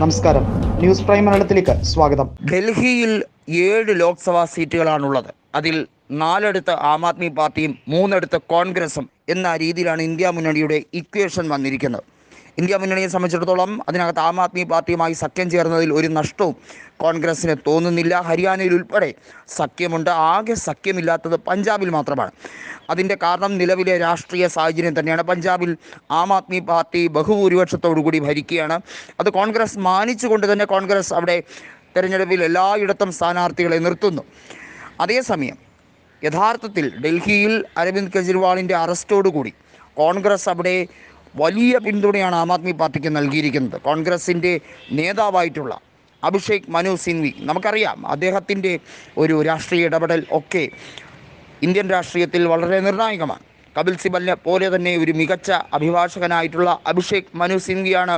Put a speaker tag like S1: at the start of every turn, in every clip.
S1: നമസ്കാരം. News prime മലയാളത്തിലേക്ക് സ്വാഗതം.
S2: ഡൽഹിയിൽ ഏഴ് ലോക്സഭാ സീറ്റുകളാണുള്ളത്. അതിൽ നാലെടുത്ത് ആം ആദ്മി പാർട്ടിയും മൂന്നെടുത്ത് കോൺഗ്രസും എന്ന രീതിയിലാണ് ഇന്ത്യ മുന്നണിയുടെ ഇക്വേഷൻ വന്നിരിക്കുന്നത്. ഇന്ത്യ മുന്നണിയെ സംബന്ധിച്ചിടത്തോളം അതിനകത്ത് ആം ആദ്മി പാർട്ടിയുമായി സഖ്യം ചേർന്നതിൽ ഒരു നഷ്ടവും കോൺഗ്രസിന് തോന്നുന്നില്ല. ഹരിയാനയിൽ ഉൾപ്പെടെ സഖ്യമുണ്ട്. ആകെ സഖ്യമില്ലാത്തത് പഞ്ചാബിൽ മാത്രമാണ്. അതിന്റെ കാരണം നിലവിലെ രാഷ്ട്രീയ സാഹചര്യം തന്നെയാണ്. പഞ്ചാബിൽ ആം ആദ്മി പാർട്ടി ബഹുഭൂരിപക്ഷത്തോടു കൂടി ഭരിക്കുകയാണ്. അത് കോൺഗ്രസ് മാനിച്ചുകൊണ്ട് തന്നെ കോൺഗ്രസ് അവിടെ തെരഞ്ഞെടുപ്പിൽ എല്ലായിടത്തും സ്ഥാനാർത്ഥികളെ നിർത്തുന്നു. അതേസമയം യഥാർത്ഥത്തിൽ ഡൽഹിയിൽ അരവിന്ദ് കെജ്രിവാളിന്റെ അറസ്റ്റോടുകൂടി കോൺഗ്രസ് അവിടെ വലിയ പിന്തുണയാണ് ആം ആദ്മി പാർട്ടിക്ക് നൽകിയിരിക്കുന്നത്. കോൺഗ്രസിന്റെ നേതാവായിട്ടുള്ള അഭിഷേക് മനു സിംഗ്വി നമുക്കറിയാം അദ്ദേഹത്തിന്റെ ഒരു രാഷ്ട്രീയ ഇടപെടൽ ഒക്കെ ഇന്ത്യൻ രാഷ്ട്രീയത്തിൽ വളരെ നിർണായകമാണ്. കപിൽ സിബലിനെ പോലെ തന്നെ ഒരു മികച്ച അഭിഭാഷകനായിട്ടുള്ള അഭിഷേക് മനു സിംഗ്വിയാണ്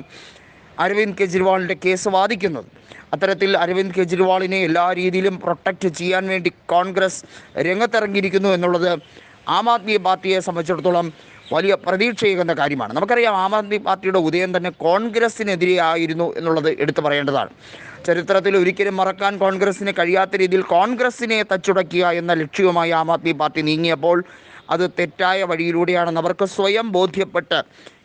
S2: അരവിന്ദ് കെജ്രിവാളിന്റെ കേസ് വാദിക്കുന്നത്. അത്തരത്തിൽ അരവിന്ദ് കെജ്രിവാളിനെ എല്ലാ രീതിയിലും പ്രൊട്ടക്റ്റ് ചെയ്യാൻ വേണ്ടി കോൺഗ്രസ് രംഗത്തിറങ്ങിയിരിക്കുന്നു എന്നുള്ളത് ആം ആദ്മി പാർട്ടിയെ സംബന്ധിച്ചിടത്തോളം വലിയ പ്രതീക്ഷയേകുന്ന കാര്യമാണ്. നമുക്കറിയാം ആം ആദ്മി പാർട്ടിയുടെ ഉദയം തന്നെ കോൺഗ്രസിനെതിരെ ആയിരുന്നു എന്നുള്ളത് എടുത്തു പറയേണ്ടതാണ്. ചരിത്രത്തിൽ ഒരിക്കലും മറക്കാൻ കോൺഗ്രസിന് കഴിയാത്ത രീതിയിൽ കോൺഗ്രസ്സിനെ തച്ചുടയ്ക്കുക എന്ന ലക്ഷ്യവുമായി ആം ആദ്മി പാർട്ടി നീങ്ങിയപ്പോൾ അത് തെറ്റായ വഴിയിലൂടെയാണെന്ന് അവർക്ക് സ്വയം ബോധ്യപ്പെട്ട്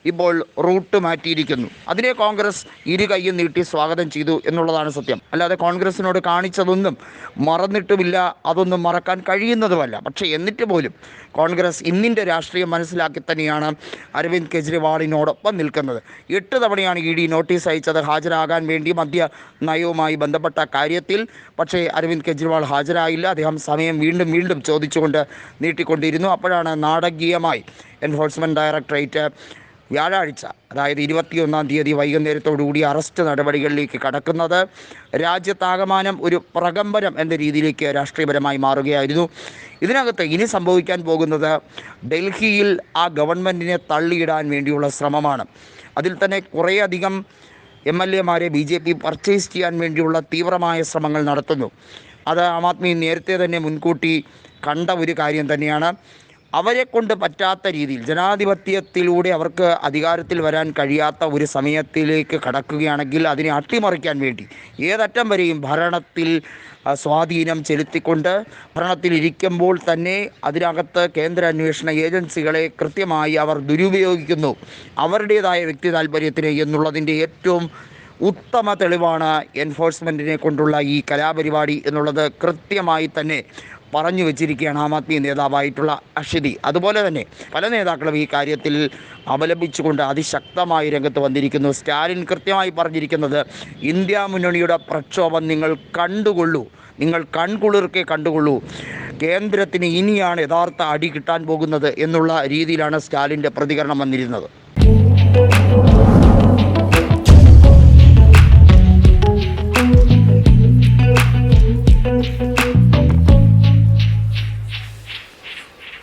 S2: ഇപ്പോൾ റൂട്ട് മാറ്റിയിരിക്കുന്നു. അതിനെ കോൺഗ്രസ് ഇരു കൈയും നീട്ടി സ്വാഗതം ചെയ്തു എന്നുള്ളതാണ് സത്യം. അല്ലാതെ കോൺഗ്രസിനോട് കാണിച്ചതൊന്നും മറന്നിട്ടുമില്ല അതൊന്നും മറക്കാൻ കഴിയുന്നതുമല്ല. പക്ഷേ എന്നിട്ട് പോലും കോൺഗ്രസ് ഇന്നിന്റെ രാഷ്ട്രീയം മനസ്സിലാക്കി തന്നെയാണ് അരവിന്ദ് കെജ്രിവാളിനോടൊപ്പം നിൽക്കുന്നത്. എട്ട് തവണയാണ് ഇ ഡി നോട്ടീസ് അയച്ചത്. ഹാജരാകാൻ വേണ്ടി മദ്യ നയവുമായി ബന്ധപ്പെട്ട കാര്യത്തിൽ പക്ഷേ അരവിന്ദ് കെജ്രിവാൾ ഹാജരായില്ല. അദ്ദേഹം സമയം വീണ്ടും വീണ്ടും ചോദിച്ചുകൊണ്ട് നീട്ടിക്കൊണ്ടിരുന്നു. അപ്പോഴാണ് നാടകീയമായി എൻഫോഴ്സ്മെന്റ് ഡയറക്ടറേറ്റ് വ്യാഴാഴ്ച അതായത് ഇരുപത്തിയൊന്നാം തീയതി വൈകുന്നേരത്തോടുകൂടി അറസ്റ്റ് നടപടികളിലേക്ക് കടക്കുന്നത് രാജ്യത്താകമാനം ഒരു പ്രകമ്പനം എന്ന രീതിയിലേക്ക് രാഷ്ട്രീയപരമായി മാറുകയായിരുന്നു. ഇതിനകത്ത് ഇനി സംഭവിക്കാൻ പോകുന്നത് ഡൽഹിയിൽ ആ ഗവൺമെന്റിനെ തള്ളിയിടാൻ വേണ്ടിയുള്ള ശ്രമമാണ്. അതിൽ തന്നെ കുറേയധികം എം എൽ എമാരെ ബി ജെ പി പർച്ചേസ് ചെയ്യാൻ വേണ്ടിയുള്ള തീവ്രമായ ശ്രമങ്ങൾ നടത്തുന്നു. അത് ആം ആദ്മി നേരത്തെ തന്നെ മുൻകൂട്ടി കണ്ട ഒരു കാര്യം തന്നെയാണ്. അവരെ കൊണ്ട് പറ്റാത്ത രീതിയിൽ ജനാധിപത്യത്തിലൂടെ അവർക്ക് അധികാരത്തിൽ വരാൻ കഴിയാത്ത ഒരു സമയത്തിലേക്ക് കടക്കുകയാണെങ്കിൽ അതിനെ അട്ടിമറിക്കാൻ വേണ്ടി ഏതറ്റം വരെയും ഭരണത്തിൽ സ്വാധീനം ചെലുത്തിക്കൊണ്ട് ഭരണത്തിൽ ഇരിക്കുമ്പോൾ തന്നെ അതിനകത്ത് കേന്ദ്ര അന്വേഷണ ഏജൻസികളെ കൃത്യമായി അവർ ദുരുപയോഗിക്കുന്നു. അവരുടേതായ വ്യക്തി താല്പര്യത്തിന് എന്നുള്ളതിന്റെ ഏറ്റവും ഉത്തമ തെളിവാണ് എൻഫോഴ്സ്മെന്റിനെ കൊണ്ടുള്ള ഈ കലാപരിപാടി എന്നുള്ളത് കൃത്യമായി തന്നെ പറഞ്ഞു വെച്ചിരിക്കുകയാണ് ആം ആദ്മി നേതാവായിട്ടുള്ള അഷിതി അതുപോലെ തന്നെ പല നേതാക്കളും ഈ കാര്യത്തിൽ അവലംബിച്ചുകൊണ്ട് അതിശക്തമായി രംഗത്ത് വന്നിരിക്കുന്നു. സ്റ്റാലിൻ കൃത്യമായി പറഞ്ഞിരിക്കുന്നത് ഇന്ത്യ മുന്നണിയുടെ പ്രക്ഷോഭം നിങ്ങൾ കണ്ടുകൊള്ളൂ. നിങ്ങൾ കൺകുളിർക്കെ കണ്ടുകൊള്ളൂ. കേന്ദ്രത്തിന് ഇനിയാണ് യഥാർത്ഥ അടി കിട്ടാൻ പോകുന്നത് എന്നുള്ള രീതിയിലാണ് സ്റ്റാലിന്റെ പ്രതികരണം വന്നിരുന്നത്.